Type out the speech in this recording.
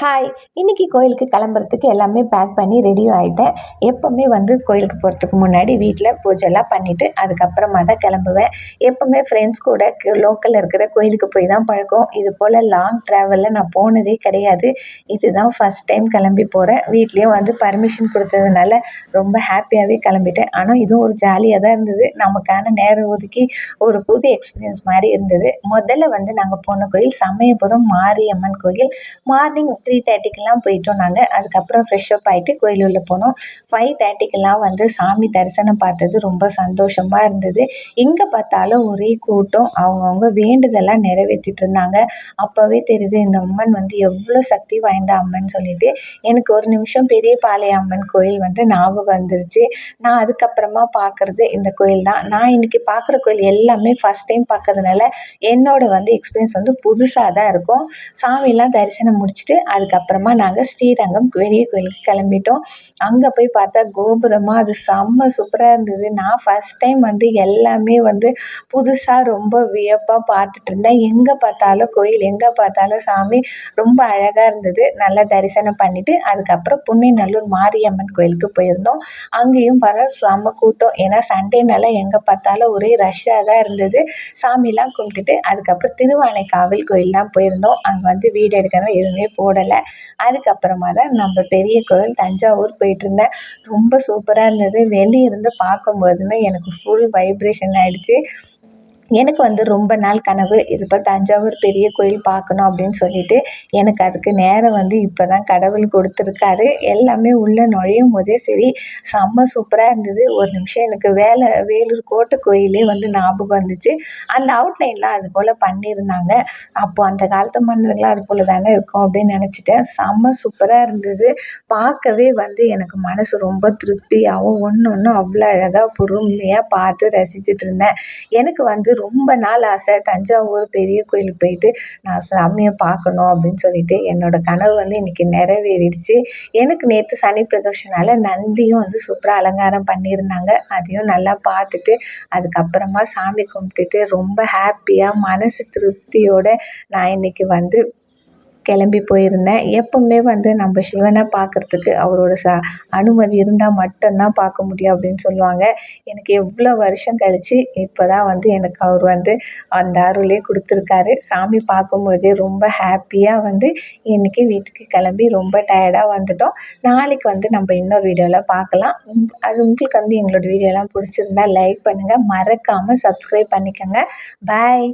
Hi இன்றைக்கி கோயிலுக்கு கிளம்புறதுக்கு எல்லாமே பேக் பண்ணி ரெடி ஆகிட்டேன் எப்போவுமே வந்து கோயிலுக்கு போகிறதுக்கு முன்னாடி வீட்டில் பூஜைலாம் பண்ணிவிட்டு அதுக்கப்புறமா தான் கிளம்புவேன். எப்போவுமே ஃப்ரெண்ட்ஸ் கூட லோக்கலில் இருக்கிற கோயிலுக்கு போய் தான் பழக்கம். இது போல் லாங் ட்ராவலில் நான் போனதே கிடையாது. இதுதான் ஃபஸ்ட் டைம் கிளம்பி போகிறேன் வீட்லேயும் வந்து பர்மிஷன் கொடுத்ததுனால ரொம்ப ஹாப்பியாகவே கிளம்பிட்டேன். ஆனால் இதுவும் ஒரு ஜாலியாக தான் இருந்தது. நமக்கான நேரம் ஒதுக்கி ஒரு புது எக்ஸ்பீரியன்ஸ் மாதிரி இருந்தது. முதல்ல வந்து நாங்கள் போன கோயில் சமயபுரம் மாரியம்மன் கோயில். மார்னிங் த்ரீ தேர்ட்டிக்கெல்லாம் போயிட்டோம் நாங்கள் அதுக்கப்புறம் ஃப்ரெஷ் அப் ஆகிட்டு கோயில் போனோம். ஃபைவ் தேர்ட்டிக்கெல்லாம் வந்து சாமி தரிசனம் பார்த்தது ரொம்ப சந்தோஷமாக இருந்தது. எங்கே பார்த்தாலும் ஒரே கூட்டம். அவங்கவுங்க வேண்டுதெல்லாம் நிறைவேற்றிட்டு இருந்தாங்க. அப்போவே தெரியுது இந்த அம்மன் வந்து எவ்வளோ சக்தி வாய்ந்த அம்மன் சொல்லிட்டு. எனக்கு ஒரு நிமிஷம் பெரிய பாளைய அம்மன் கோயில் வந்து ஞாபகம் வந்துருச்சு. நான் அதுக்கப்புறமா பார்க்குறது இந்த கோயில் தான். நான் இன்றைக்கி பார்க்குற கோயில் எல்லாமே ஃபஸ்ட் டைம் பார்க்கறதுனால என்னோட வந்து எக்ஸ்பீரியன்ஸ் வந்து புதுசாக தான் இருக்கும். சாமிலாம் தரிசனம் முடிச்சுட்டு அதுக்கப்புறமா நாங்கள் ஸ்ரீரங்கம் பெரிய கோயிலுக்கு கிளம்பிட்டோம். அங்கே போய் பார்த்தா கோபுரமாக அது செம்ம சூப்பராக இருந்தது. நான் ஃபஸ்ட் டைம் வந்து எல்லாமே வந்து புதுசாக ரொம்ப வியப்பாக பார்த்துட்டு இருந்தேன். எங்கே பார்த்தாலும் கோயில் எங்கே பார்த்தாலும் சாமி ரொம்ப அழகாக இருந்தது. நல்லா தரிசனம் பண்ணிவிட்டு அதுக்கப்புறம் புன்னைநல்லூர் மாரியம்மன் கோயிலுக்கு போயிருந்தோம். அங்கேயும் பார்த்தா செம்ம கூட்டம். ஏன்னா சண்டேனால எங்கே பார்த்தாலும் ஒரே ரஷ்ஷாக தான் இருந்தது. சாமிலாம் கும்பிட்டுட்டு அதுக்கப்புறம் திருவானைக்காவல் கோயில் தான் போயிருந்தோம். அங்கே வந்து வீடு எடுக்கணும் எதுவுமே போடலை. அதுக்கப்புறமா தான் நம்ம பெரிய கோவில் தஞ்சாவூர் போயிட்டுருந்தேன். ரொம்ப சூப்பராக இருந்தது. வெளியே இருந்து பார்க்கும்போதுமே எனக்கு ஃபுல் வைப்ரேஷன் ஆகிடுச்சி எனக்கு வந்து ரொம்ப நாள் கனவு இது தஞ்சாவூர் பெரிய கோயில் பார்க்கணும் அப்படின்னு சொல்லிட்டு எனக்கு அதுக்கு நேரம் வந்து இப்போ தான் கடவுள் கொடுத்துருக்காரு. எல்லாமே உள்ளே நுழையும் போதே சரி செம்ம சூப்பராக இருந்தது. ஒரு நிமிஷம் எனக்கு வேலை வேலூர் கோட்டை கோயிலே வந்து ஞாபகம் வந்துச்சு. அந்த அவுட்லைன்லாம் அது போல் பண்ணியிருந்தாங்க. அப்போது அந்த காலத்து மன்னர்கள்லாம் அது போல் தானே இருக்கும் அப்படின்னு நினச்சிட்டேன். செம்ம சூப்பராக இருந்தது. பார்க்கவே வந்து எனக்கு மனசு ரொம்ப திருப்தியாகவும் ஒன்று ஒன்றும் அவ்வளோ அழகாக பொறுமையாக பார்த்து ரசிச்சுட்டு இருந்தேன். எனக்கு வந்து ரொம்ப நாள் ஆசை. தஞ்சாவூர் பெரிய கோயிலுக்கு போயிட்டு நான் சாமியை பார்க்கணும் அப்படின்னு சொல்லிட்டு என்னோடய கனவு வந்து இன்றைக்கி நிறைவேறிடுச்சு. எனக்கு நேற்று சனி பிரதோஷனால நந்தியும் வந்து சூப்பராக அலங்காரம் பண்ணியிருந்தாங்க. அதையும் நல்லா பார்த்துட்டு அதுக்கப்புறமா சாமி கும்பிட்டுட்டு ரொம்ப ஹாப்பியாக மனசு திருப்தியோடு நான் இன்றைக்கி வந்து கிளம்பி போயிருந்தேன். எப்போவுமே வந்து நம்ம சிவனை பார்க்குறதுக்கு அவரோட ச அனுமதி இருந்தால் மட்டும்தான் பார்க்க முடியும் அப்படின்னு சொல்லுவாங்க. எனக்கு எவ்வளோ வருஷம் கழித்து இப்போ தான் வந்து எனக்கு அவர் வந்து அந்த அருளே கொடுத்துருக்காரு. சாமி பார்க்கும்போதே ரொம்ப ஹாப்பியாக வந்து இன்றைக்கி வீட்டுக்கு கிளம்பி ரொம்ப டயர்டாக வந்துட்டோம். நாளைக்கு வந்து நம்ம இன்னொரு வீடியோவில் பார்க்கலாம். அது உங்களுக்கு வந்து எங்களோட வீடியோலாம் பிடிச்சிருந்தா லைக் பண்ணுங்கள் மறக்காமல் சப்ஸ்கிரைப் பண்ணிக்கோங்க. பாய்.